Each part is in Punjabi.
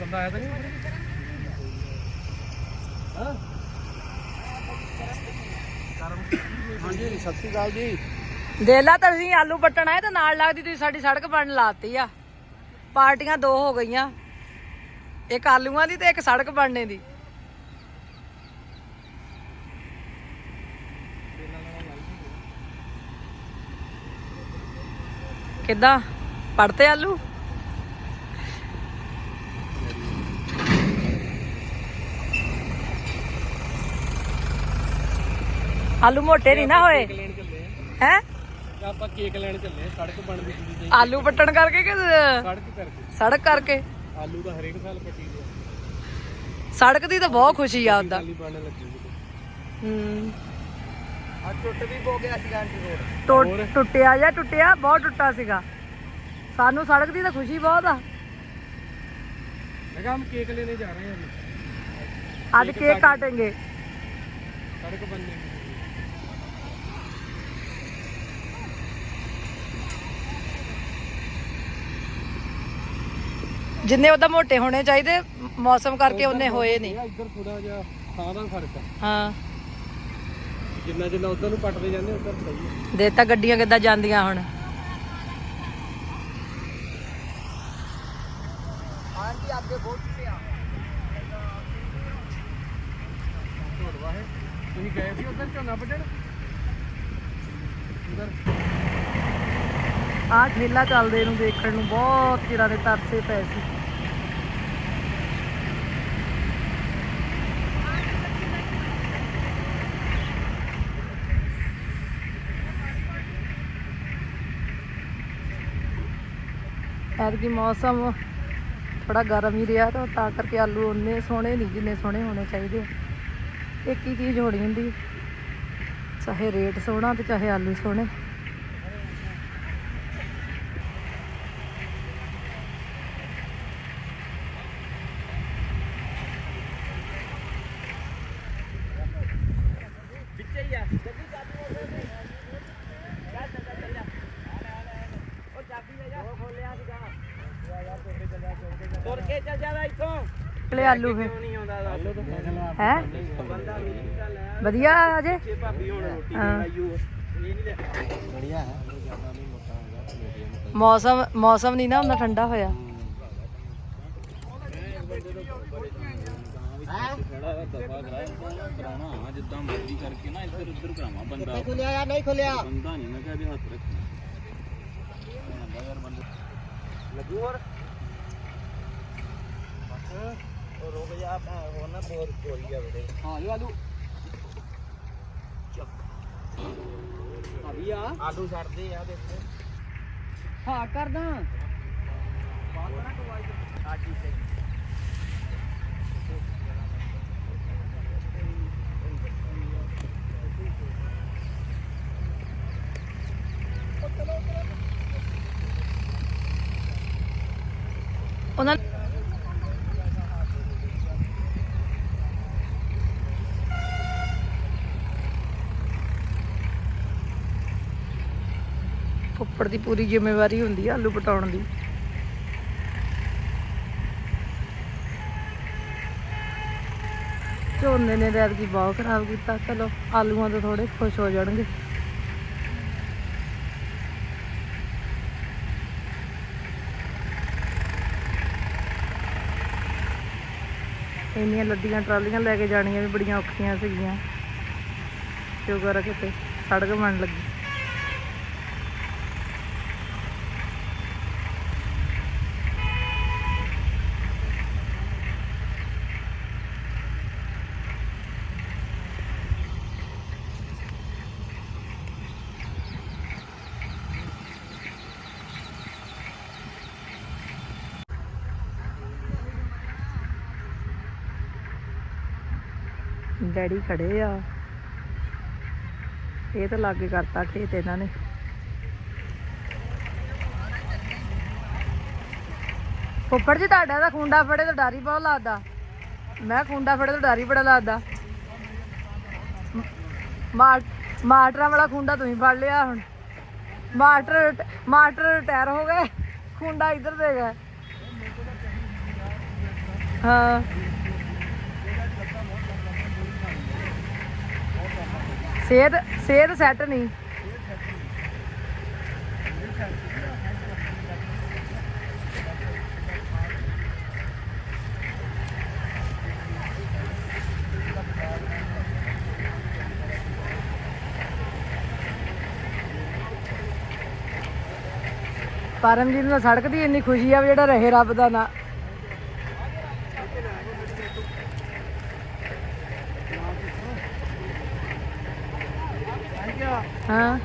ਬੰਦਾ ਆਇਆ ਤਾਂ ਨਹੀਂ? ਹਾਂ? ਹਾਂਜੀ ਸਤਿ ਸ਼੍ਰੀ ਅਕਾਲ ਜੀ। ਤੁਸੀਂ ਆਲੂ ਪੱਟਣ ਆਏ ਤੇ ਨਾਲ ਲੱਗਦੀ ਤੁਸੀਂ ਸਾਡੀ ਸੜਕ ਬਣਨ ਲਾਤੀ ਆ। ਪਾਰਟੀਆਂ ਦੋ ਹੋ ਗਈਆਂ। ਇੱਕ ਆਲੂਆਂ ਦੀ ਤੇ ਇੱਕ ਸੜਕ ਬਣਨੇ ਦੀ। ਕਿੱਦਾਂ? ਪੜਤੇ ਆਲੂ? ਆਲੂ ਮੋਟੇ ਨਹੀਂ ਨਾ ਹੋਏ? ਹੈ? ਆਪਾਂ ਕੇਕ ਲੈਣ ਚੱਲੇ ਸੜਕ ਬਣਦੀ ਤੇ ਆਲੂ ਪੱਟਣ ਕਰਕੇ ਕਿ ਸੜਕ ਕਰਕੇ। ਸੜਕ ਕਰਕੇ? ਆਲੂ ਤਾਂ ਹਰੇਕ ਸਾਲ ਪੱਟੀ ਦੇ। ਸੜਕ ਦੀ ਤਾਂ ਬਹੁਤ ਖੁਸ਼ੀ ਆ ਉਹਦਾ ਖਾਲੀ ਬਣਨ ਲੱਗੀ ਕਿਤੇ ਹੂੰ। ਆ ਟੁੱਟ ਵੀ ਪੋ ਗਿਆ ਸੀ ਗਾਂਟੀ ਰੋਡ ਟੁੱਟ- ਟੁੱਟਿਆ ਜਾਂ ਟੁੱਟਿਆ ਬਹੁਤ ਟੁੱਟਾ ਸੀਗਾ। ਸਾਨੂੰ ਸੜਕ ਦੀ ਤਾਂ ਖੁਸ਼ੀ ਬਹੁਤ ਆ। ਮੈਂ ਕਿਹਾ ਹਮ ਕੇਕ ਲੈਣੇ ਜਾ ਰਹੇ ਹਾਂ ਅੱਜ ਕੇਕ ਕਾਟेंगे ਸੜਕ ਬਣਨੇ। ਜਿੰਨੇ ਉਹਦਾ ਮੋਟੇ ਹੋਣੇ ਚਾਹੀਦੇ ਮੌਸਮ ਕਰਕੇ ਉਹਨੇ ਹੋਏ ਨਹੀਂ। ਇੱਧਰ ਥੋੜਾ ਜਿਹਾ ਥਾਂ ਦਾ ਫ਼ਰਕ ਆ। ਹਾਂ। ਜਿੰਨਾ ਜਿੰਨਾ ਉਧਰ ਨੂੰ ਪੱਟਦੇ ਜਾਂਦੇ ਉਧਰ ਸਹੀ ਦੇ ਤਾਂ ਗੱਡੀਆਂ ਕਿੱਦਾਂ ਜਾਂਦੀਆਂ ਹੁਣ। ਆਂਟੀ ਅੱਗੇ ਬਹੁਤ ਪਿਆ। ਢੋੜਵਾ ਹੈ। ਤੁਸੀਂ ਗਏ ਸੀ ਉਧਰ ਝੋਨਾ ਵੱਢਣ? ਉਧਰ। ਆਹ ਠੇਲਾ ਚੱਲਦੇ ਨੂੰ ਦੇਖਣ ਨੂੰ ਬਹੁਤ ਚਿਰਾਂ ਦੇ ਤਰਸੇ ਪਏ ਸੀ। ਐਤਕੀ ਮੌਸਮ ਥੋੜਾ ਗਰਮ ਹੀ ਰਿਹਾ ਤਾਂ ਤਾਂ ਕਰਕੇ ਆਲੂ ਉਨੇ ਸੋਹਣੇ ਨਹੀਂ ਜਿੰਨੇ ਸੋਹਣੇ ਹੋਣੇ ਚਾਹੀਦੇ ਆ। ਇੱਕ ਹੀ ਚੀਜ਼ ਹੋਣੀ ਹੁੰਦੀ, ਚਾਹੇ ਰੇਟ ਸੋਹਣਾ ਤੇ ਚਾਹੇ ਆਲੂ ਸੋਹਣੇ ਵਿੱਚੇ ਹੀ ਆ ਜੱਗੀ ਚਾਬੀ ਉਹ ਚਾਬੀ ਲੈ ਜਾ ਉਹ ਖੋਲਿਆ ਸੀਗਾ ਯਾਰ ਤੁਰ ਕੇ ਚੱਲਿਆ ਤੁਰ ਕੇ ਚੱਲ ਜਾ ਇੱਥੋਂ। ਕਿਹੜੇ ਆਲੂ ਫੇ ਨਹੀਂ ਆਉਂਦਾ ਆਲੂ ਤਾਂ ਹੈ? ਬੰਦਾ ਮੇਰੀ ਗੱਲ ਹੈ ਵਧੀਆ ਅਜੇ? ਜੇ ਭਾਬੀ ਹੁਣ ਰੋਟੀ ਹਾਂ। ਖਾਈਓ ਇਹ ਨਹੀਂ ਲੈ ਬੜੀਆ ਹੈ ਜ਼ਿਆਦਾ ਨਹੀਂ ਮੋਟਾ ਹੋਗਾ ਮੀਡੀਅਮ ਮੌਸਮ ਮੌਸਮ ਨਹੀਂ ਨਾ ਹੁੰਦਾ ਠੰਡਾ ਹੋਇਆ। ਜਿੱਦਾਂ ਮਰਜ਼ੀ ਕਰਕੇ ਨਾ ਇੱਧਰ ਉੱਧਰ ਕਰਾਵਾਂ ਬੰਦਾ ਖੁੱਲਿਆ ਜਾਂ ਨਹੀਂ ਖੁੱਲਿਆ? ਬੰਦਾ ਨਹੀਂ ਮੈਂ ਕਹਦੇ ਹੱਥ ਰੱਖਣਾ। ਬੰਦਾ ਯਾਰ ਬੰਦਾ ਲੱਗੂ ਹੋਰ ਬਸ ਉਹ ਰੁਕ ਜਾ ਹੋਰ ਨਾ ਬੋਰ ਕੋਰੀ ਆ ਬੜੇ ਹਾਂ ਜੋ ਆਲੂ ਅਭੀ ਆ ਆਲੂ ਛੱਡਦੇ ਆ ਦੇਖੋ ਹਾਂ ਕਰਦਾ ਆ ਠੀਕ ਹੈ ਉਹਨਾਂ ਫੁੱਫੜ ਦੀ ਪੂਰੀ ਜ਼ਿੰਮੇਵਾਰੀ ਹੁੰਦੀ ਆ ਆਲੂ ਪਟਾਉਣ ਦੀ। ਝੋਨੇ ਨੇ ਰੈਤ ਕੀ ਬਹੁਤ ਖਰਾਬ ਕੀਤਾ। ਚਲੋ, ਆਲੂਆਂ ਤੋਂ ਥੋੜੇ ਖੁਸ਼ ਹੋ ਜਾਣਗੇ। ਇੰਨੀਆਂ ਲੱਦੀਆਂ ਟਰਾਲੀਆਂ ਲੈ ਕੇ ਜਾਣੀਆਂ ਵੀ ਬੜੀਆਂ ਔਖੀਆਂ ਸੀਗੀਆਂ। ਸ਼ੁਕਰ ਆ ਕਿਤੇ ਸੜਕ ਬਣ ਲੱਗੀ। ਡੈਡੀ ਖੜੇ ਆ। ਇਹ ਤਾਂ ਲਾਗੇ ਕਰਤਾ ਖੇਤ ਇਹਨਾਂ ਨੇ। ਫੁੱਫੜ ਜੀ, ਤੁਹਾਡਾ ਤਾਂ ਖੁੰਡਾ ਫੜੇ ਤਾਂ ਡਰ ਹੀ ਬਹੁਤ ਲੱਗਦਾ। ਮੈਂ ਖੁੰਡਾ ਫੜੇ ਤਾਂ ਡਰ ਹੀ ਬੜਾ ਲੱਗਦਾ। ਮ- ਮਾਟਰਾਂ ਵਾਲਾ ਖੁੰਡਾ ਤੁਸੀਂ ਫੜ ਲਿਆ ਹੁਣ। ਮਾਟਰ ਮਾਟਰ ਰਿਟਾਇਰ ਹੋ ਗਏ। ਖੁੰਡਾ ਇੱਧਰ ਦੇ ਗਏ। ਹਾਂ। ਸਿਹਤ ਸਿਹਤ ਸੈੱਟ ਨਹੀਂ। ਪਰਮਜੀਤ ਨੂੰ ਸੜਕ ਦੀ ਇੰਨੀ ਖੁਸ਼ੀ ਆ ਵੀ ਜਿਹੜਾ ਰਹੇ ਰੱਬ ਦਾ ਨਾਂ ਹਾਂ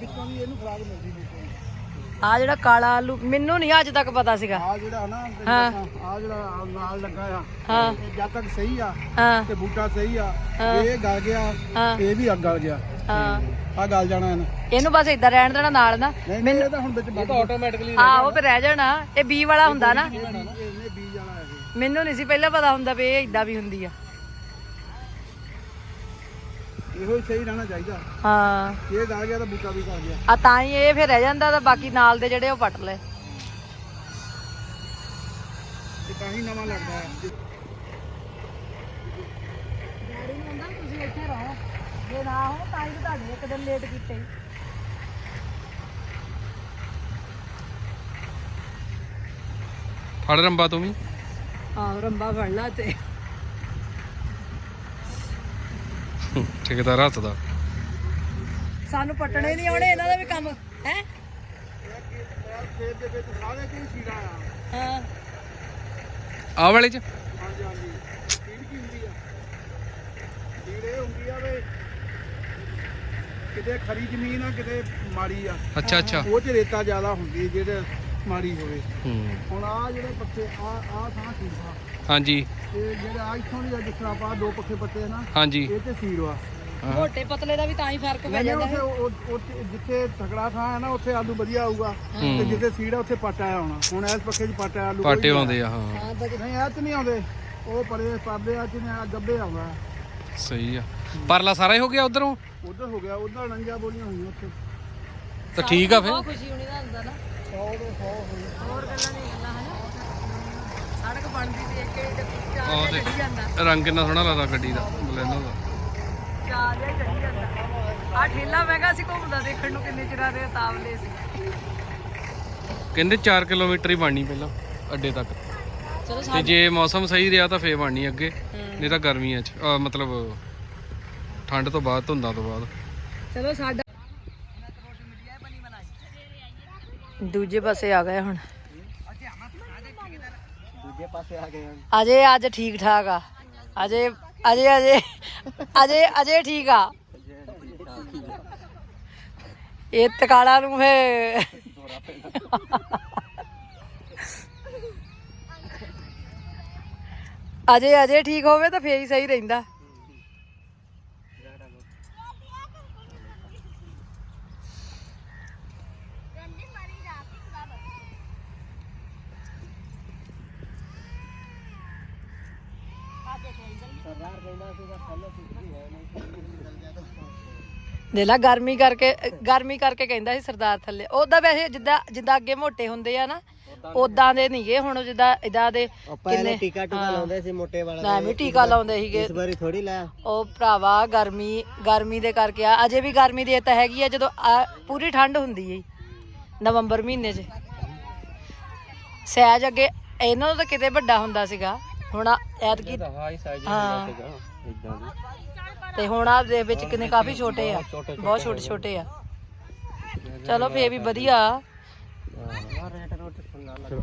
ਵਿੱਚੋਂ ਇਹਨੂੰ ਖਰਾਬ ਮਿਲਦੀ ਨਹੀਂ ਆ ਜਿਹੜਾ ਕਾਲਾ ਆਲੂ ਮੈਨੂੰ ਨਹੀਂ ਅੱਜ ਤੱਕ ਪਤਾ ਸੀਗਾ। ਆ ਜਿਹੜਾ ਨਾ ਹਾਂ। ਆ ਜਿਹੜਾ ਨਾਲ ਲੱਗਾ ਆ ਹਾਂ। ਇਹ ਜਦ ਤੱਕ ਸਹੀ ਆ ਹਾਂ। ਤੇ ਬੂਟਾ ਸਹੀ ਆ। ਇਹ ਗਲ ਗਿਆ ਇਹ ਵੀ ਅੱਗ ਗਲ ਗਿਆ। ਹਾਂ। ਆ ਗਲ ਜਾਣਾ ਇਹਨੇ। ਇਹਨੂੰ ਬਸ ਇਦਾਂ ਰਹਿਣ ਦੇਣਾ ਨਾਲ ਨਾ। ਇਹ ਤਾਂ ਹੁਣ ਵਿੱਚ ਬੰਦ ਆਟੋਮੈਟਿਕਲੀ ਹਾਂ ਉਹ ਫਿਰ ਰਹਿ ਜਾਣਾ। ਇਹ ਬੀ ਵਾਲਾ ਹੁੰਦਾ ਨਾ। ਇਹ ਮੈਨੂੰ ਨਹੀਂ ਸੀ ਪਹਿਲਾਂ ਪਤਾ ਹੁੰਦਾ ਵੀ ਇਹ ਇਦਾਂ ਵੀ ਹੁੰਦੀ ਆ। ਇਹੋ ਹੀ ਸਹੀ ਰਹਿਣਾ ਚਾਹੀਦਾ। ਹਾਂ। ਇਹ ਗਲ ਗਿਆ ਤਾਂ ਬੂਟਾ ਵੀ ਗਲ ਗਿਆ। ਆ ਤਾਂ ਹੀ ਇਹ ਫਿਰ ਰਹਿ ਜਾਂਦਾ ਤਾਂ ਬਾਕੀ ਨਾਲ ਦੇ ਜਿਹੜੇ ਉਹ ਪੱਟ ਲਏ। ਤੇ ਤਾਂ ਹੀ ਨਵਾਂ ਲੱਗਦਾ ਹੈ। ਡੈਡੀ ਨੂੰ ਹੁੰਦਾ ਤੁਸੀਂ ਇੱਥੇ ਰਹੋ। ਜੇ ਨਾ ਹੋ ਤਾਂ ਹੀ ਤੁਹਾਡੇ ਇੱਕ ਦਿਨ ਲੇਟ ਕੀਤੇ। ਫੜ ਰੰਬਾ ਤੂੰ ਵੀ। ਆਹ ਰੰਬਾ ਫੜ ਲਾ ਤੇ। ਠੇਕੇਦਾਰ ਹੱਥ ਦਾ। ਸਾਨੂੰ ਪੱਟਣੇ ਨਹੀਂ ਆਉਣੇ ਇਹਨਾਂ ਦਾ ਵੀ ਕੰਮ ਹੈ? ਆ ਵਾਲੇ ਚ? ਕਿਤੇ ਖਰੀ ਜ਼ਮੀਨ ਆ ਕਿਤੇ ਮਾੜੀ ਆ ਅੱਛਾ ਅੱਛਾ। ਉਹ ਚ ਰੇਤਾ ਜ਼ਿਆਦਾ ਹੁੰਦੀ ਜਿਹੜੇ ਮਾੜੀ ਹੋਵੇ। ਹੂੰ। ਹੁਣ ਆ ਜਿਹੜੇ ਪੱਤੇ ਆ ਆ ਥਾਂ ਠੀਕ ਆ। ਹਾਂਜੀ। ਇਹ ਜਿਹੜੇ ਆ ਇੱਥੋਂ ਦੀ ਆ ਜਿਸ ਤਰ੍ਹਾਂ ਆਪਾਂ ਦੋ ਪੱਖੇ ਪੱਤੇ ਆ ਨਾ ਹਾਂਜੀ। ਇਹ ਤੇ ਸੀਰ ਵਾ ਮੋਟੇ ਪਤਲੇ ਦਾ ਵੀ ਤਾਂ ਹੀ ਫ਼ਰਕ ਪੈ ਨਹੀਂ ਜਾਂਦਾ ਉੱਥੇ ਉਹ- ਉਹ- ਉੱਥੇ ਜਿੱਥੇ ਤਕੜਾ ਥਾਂ ਹੈ ਨਾ ਉੱਥੇ ਆਲੂ ਵਧੀਆ ਆਊਗਾ। ਤੇ ਜਿੱਥੇ ਸੀੜ ਆ ਉੱਥੇ ਪੱਟ ਆਇਆ ਹੋਣਾ। ਹੁਣ ਇਸ ਪੱਖੇ 'ਚ ਪੱਟ ਆਇਆ ਆਲੂ ਕੋਈ ਪਾਟੇ ਨਹੀਂ ਆਉਂਦੇ ਆ ਹਾਂ। ਹਾਂ ਬਜ- ਨਹੀਂ ਇਹ 'ਚ ਨਹੀਂ ਆਉਂਦੇ। ਉਹ ਪਰੇ ਪਰਦੇ ਆ ਚ ਨੇ ਆ ਗੱਬੇ ਆਉਂਦਾ ਸਹੀ ਆ। ਪਰਲਾ ਸਾਰਾ ਹੀ ਹੋ ਗਿਆ ਉਧਰੋਂ? ਉਧਰ ਹੋ ਗਿਆ ਉਧਰ ਨੰਗੀਆਂ ਬੋਲੀਆਂ ਹੋਈਆਂ ਉੱਥੇ। ਤਾਂ ਠੀਕ ਆ ਫਿਰ। ਬਹੁਤ ਖੁਸ਼ੀ ਹੋਣੀ ਦਾ ਹੁੰਦਾ ਨਾ। 100 ਦੇ 100 ਹੋਈ। ਹੋਰ ਗੱਲਾਂ ਨਹੀਂ ਗੱਲਾਂ ਸੜਕ ਬਣਦੀ ਦੇਖ ਕੇ ਤੇ ਉਹ ਚਾਹ ਦੇਖ। ਚੜੀ ਜਾਂਦਾ। ਰੰਗ ਕਿੰਨਾ ਸੋਹਣਾ ਲੱਗਦਾ ਗੱਡੀ ਦਾ ਬਲੈਨੋ ਦਾ। ਚਾਹ ਜਿਹਾ ਚੜੀ ਜਾਂਦਾ। ਆ ਠੇਲਾ ਮਹਿੰਗਾ ਸੀ ਘੁੰਮਦਾ ਦੇਖਣ ਨੂੰ ਕਿੰਨੇ ਚਿਰਾਂ ਦੇ ਤਾਵਲੇ ਸੀ। ਕਹਿੰਦੇ 4 ਕਿਲੋਮੀਟਰ ਹੀ ਬਣਨੀ ਪਹਿਲਾਂ ਅੱਡੇ ਤੱਕ। ਚਲੋ ਤੇ ਜੇ ਮੌਸਮ ਸਹੀ ਰਿਹਾ ਤਾਂ ਫੇਰ ਬਣਨੀ ਅੱਗੇ ਨਹੀਂ ਤਾਂ ਗਰਮੀਆਂ ਚ ਅਹ ਮਤਲਬ ਠੰਡ ਤੋਂ ਬਾਅਦ ਧੁੰਦਾਂ ਤੋਂ ਬਾਅਦ। ਚਲੋ ਸਾਡਾ ਦੂਜੇ ਪਾਸੇ ਆ ਗਏ ਹੁਣ। ਦੂਜੇ ਪਾਸੇ ਆ ਗਏ ਅਜੇ ਅੱਜ ਠੀਕ ਠਾਕ ਆ। ਅਜੇ ਅਜੇ ਅਜੇ ਅਜੇ ਅਜੇ ਠੀਕ ਆ। ਇਹ ਤਕਾਲਾ ਨੂੰ ਫੇ ਅਜੇ ਅਜੇ ਠੀਕ ਹੋਵੇ ਤਾਂ ਫੇਰ ਹੀ ਸਹੀ ਰਹਿੰਦਾ। ਦੇ ਲਾ ਗਰਮੀ ਕਰਕੇ ਗਰਮੀ ਕਰਕੇ ਕਹਿੰਦਾ ਸੀ ਸਰਦਾਰ ਥੱਲੇ। ਉਹਦਾ ਵੈਸੇ ਜਿੱਦਾਂ ਜਿੱਦਾਂ ਅੱਗੇ ਮੋਟੇ ਹੁੰਦੇ ਆ ਨਾ ਉਦਾਂ ਦੇ ਨਹੀਂਗੇ ਹੁਣ ਜਿੱਦਾਂ ਇਦਾਂ ਦੇ ਕਿੰਨੇ ਟੀਕਾ ਟੂਕਾ ਲਾਉਂਦੇ ਸੀ ਮੋਟੇ ਵਾਲਾ ਨਾ ਵੀ ਟੀਕਾ ਲਾਉਂਦੇ ਸੀਗੇ। ਵਾਰੀ ਥੋੜੀ ਲਾਇਆ ਉਹ ਭਰਾਵਾ ਗਰਮੀ ਗਰਮੀ ਦੇ ਕਰਕੇ ਆ। ਅਜੇ ਵੀ ਗਰਮੀ ਦੇ ਤਾਂ ਹੈਗੀ ਆ ਜਦੋਂ ਆ ਪੂਰੀ ਠੰਡ ਹੁੰਦੀ ਹੈ ਨਵੰਬਰ ਮਹੀਨੇ 'ਚ। ਸਹਿਜ ਅੱਗੇ ਇਹਨਾਂ ਤੋਂ ਤਾਂ ਕਿਤੇ ਵੱਡਾ ਹੁੰਦਾ ਸੀਗਾ। ਹੁਣ ਐਤਕੀ ਹਾਈ ਸਾਈਜ਼ ਹਾਂ ਇਦਾਂ ਦੀ। ਤੇ ਹੁਣ ਆ ਦੇ ਵਿੱਚ ਕਿੰਨੇ ਕਾਫੀ ਛੋਟੇ ਆ ਬਹੁਤ ਛੋਟੇ ਛੋਟੇ ਆ। ਚਲੋ ਫੇਰ ਵੀ ਵਧੀਆ।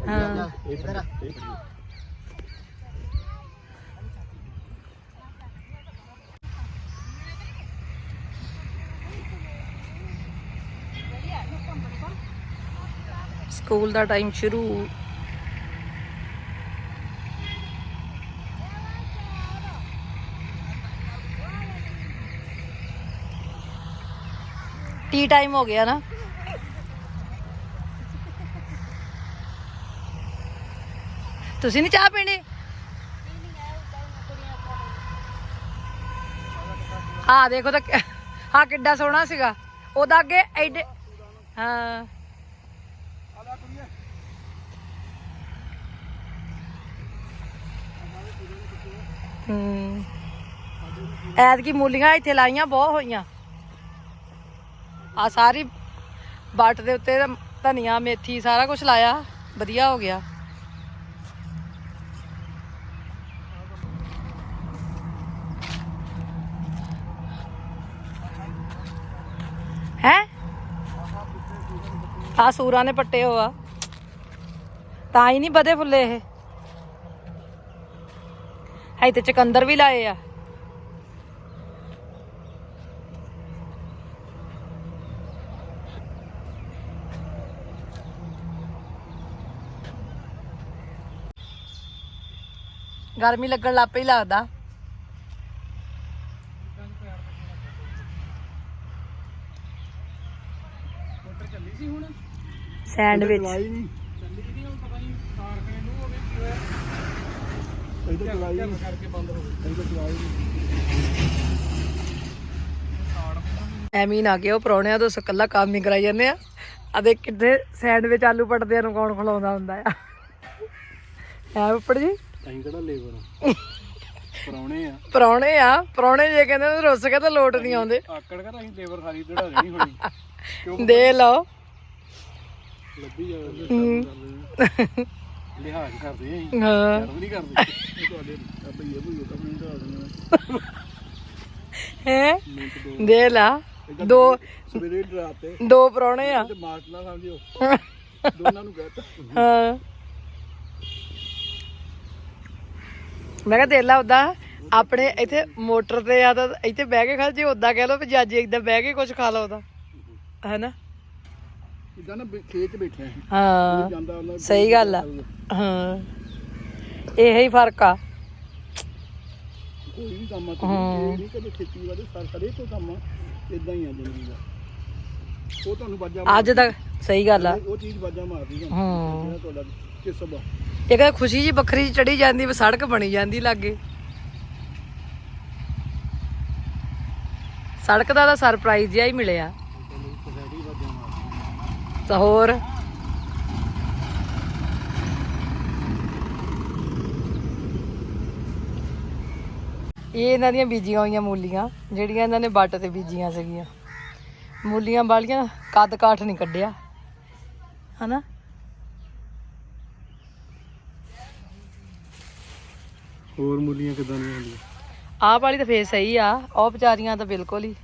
ਹਾਂ। ਸਕੂਲ ਦਾ। ਟਾਈਮ ਸ਼ੁਰੂ। ਟੀ ਟਾਈਮ ਹੋ ਗਿਆ ਨਾ। ਤੁਸੀਂ ਨਹੀਂ ਚਾਹ ਪੀਣੀ? ਹਾਂ ਦੇਖੋ ਤਾਂ ਕਿ- ਕਿੱਡਾ ਸੋਹਣਾ ਸੀਗਾ। ਉਹਦਾ ਅੱਗੇ ਐਡੇ ਹਾਂ। ਹੂੰ। ਐਤਕੀ ਮੂਲੀਆਂ ਇੱਥੇ ਲਾਈਆਂ, ਬਹੁਤ ਹੋਈਆਂ। ਆ ਸਾਰੀ ਬੱਟ ਦੇ ਉੱਤੇ ਧਨੀਆ, ਮੇਥੀ ਸਾਰਾ ਕੁਝ ਲਾਇਆ। ਵਧੀਆ ਹੋ ਗਿਆ। ਹੈ? ਆ ਸੂਰਾਂ ਨੇ ਪੱਟੇ ਹੋਆ ਤਾਂ ਹੀ ਨਹੀਂ ਵਧੇ ਫੁੱਲੇ ਇਹ। ਹੈ ਤੇ ਚਕੰਦਰ ਵੀ ਲਾਏ ਆ। ਗਰਮੀ ਲੱਗਣ ਲੱਗ ਪਈ ਲੱਗਦਾ। ਸੈਂਡਵਿਚ। ਐਵੇਂ ਹੀ ਨਾ ਕਿ ਉਹ ਪਰੌਣਿਆਂ ਤੋਂ ਇਕੱਲਾ ਕੰਮ ਹੀ ਕਰਾਈ ਜਾਂਦੇ ਆ। ਆ ਦੇਖ ਕਿੱਥੇ ਸੈਂਡਵਿਚ ਆਲੂ ਪਟਦਿਆਂ ਨੂੰ ਕੌਣ ਖਲਾਉਂਦਾ ਹੁੰਦਾ ਆ। ਐ ਉੱਪਰ ਜੀ। ਅਸੀਂ ਕਿਹੜਾ ਲੇਬਰ ਪਰੌਣੇ ਆ। ਪਰੌਣੇ ਆ ਪਰੌਣੇ ਜੇ ਕਹਿੰਦੇ ਨੇ ਰੁੱਸ ਕੇ ਤਾਂ ਲੋਟ ਨਹੀਂ ਆਉਂਦੇ। ਆਕੜ ਕਰ ਅਸੀਂ ਲੇਬਰ ਸਾਰੀ ਦੜਾ ਦੇਣੀ ਹੋਣੀ। ਦੇ ਲਓ। ਲੱਭੀ ਜਾਵੇ ਲਿਹਾਜ਼ ਕਰਦੇ ਆ ਹਾਂ। ਸ਼ਰਮ ਨਹੀਂ ਕਰਦੇ। ਤੁਹਾਡੇ ਭਈਏ ਭਈਏ ਤਾਂ ਨਹੀਂ ਦੇਣਾ। ਹੈ? ਦੋ ਲਾ। ਦੋ ਸਵੇਰੇ ਡਰਾਤੇ। ਦੋ ਪਰੌਣੇ ਆ। ਤੇ ਨਾ ਸਮਝਿਓ। ਦੋਨਾਂ ਨੂੰ ਕਹਤਾ। ਹਾਂ। ਮੈਂ ਕਿਹਾ ਦੇ ਲਾ ਉਦਾਂ ਆਪਣੇ ਇੱਥੇ ਮੋਟਰ ਤੇ ਆ ਤਾਂ ਇੱਥੇ ਬਹਿ ਕੇ ਖਾ ਜੇ ਉਦਾਂ ਕਹਿ ਲਓ ਵੀ ਜੱਜ ਇੱਦਾਂ ਬਹਿ ਕੇ ਕੁਝ ਖਾ ਲਓ ਹੈਨਾ? ਇਦਾਂ ਨਾ ਖੇਤ ਬੈਠੇ ਆ। ਹਾਂ ਸਹੀ ਗੱਲ ਆ। ਹਾਂ ਇਹ ਹੀ ਫ਼ਰਕ ਆ। ਕੋਈ ਵੀ ਕੰਮ ਆ ਤੁਸੀਂ। ਇਹ ਨਹੀਂ ਕਦੇ ਖੇਤੀ ਵਾਲੇ ਸਰ ਹਰੇਕ ਕੋਈ ਕੰਮ ਆ ਇਦਾਂ ਹੀ ਆ ਜ਼ਿੰਦਗੀ ਦਾ। ਉਹ ਤੁਹਾਨੂੰ ਬਾਜਾ ਅੱਜ ਤੱਕ ਸਹੀ ਗੱਲ ਆ। ਉਹ ਚੀਜ਼ ਬਾਜਾ ਮਾਰਦੀ ਹੈ ਹਾਂ। ਜਿਹੜਾ ਤੁਹਾਡਾ ਕਿਸਬ ਆ ਇਹ ਕਹਿੰਦਾ ਖੁਸ਼ੀ ਜੀ ਵੱਖਰੀ ਜਿਹੀ ਚੜੀ ਜਾਂਦੀ, ਵੀ ਸੜਕ ਬਣੀ ਜਾਂਦੀ ਲਾਗੇ। ਸੜਕ ਦਾ ਤਾਂ ਸਰਪ੍ਰਾਈਜ਼ ਜਿਹਾ ਹੀ ਮਿਲਿਆ। ਤਾਂ ਹੋਰ? ਇਹ ਇਹਨਾਂ ਦੀਆਂ ਬੀਜੀਆਂ ਹੋਈਆਂ ਮੂਲੀਆਂ, ਜਿਹੜੀਆਂ ਇਹਨਾਂ ਨੇ ਵੱਟ ਤੇ ਬੀਜੀਆਂ ਸੀਗੀਆਂ। ਮੂਲੀਆਂ ਵਾਲੀਆਂ ਕੱਦ ਕਾਠ ਨਹੀਂ ਕੱਢਿਆ। ਹਨਾ? ਹੋਰ ਮੂਲੀਆਂ ਕਿਦਾਂ ਦੀਆਂ ਹੁੰਦੀਆਂ? ਆਹ ਵਾਲੀ ਤਾਂ ਫੇਰ ਸਹੀ ਆ, ਉਹ ਵਿਚਾਰੀਆਂ ਤਾਂ ਬਿਲਕੁਲ ਹੀ।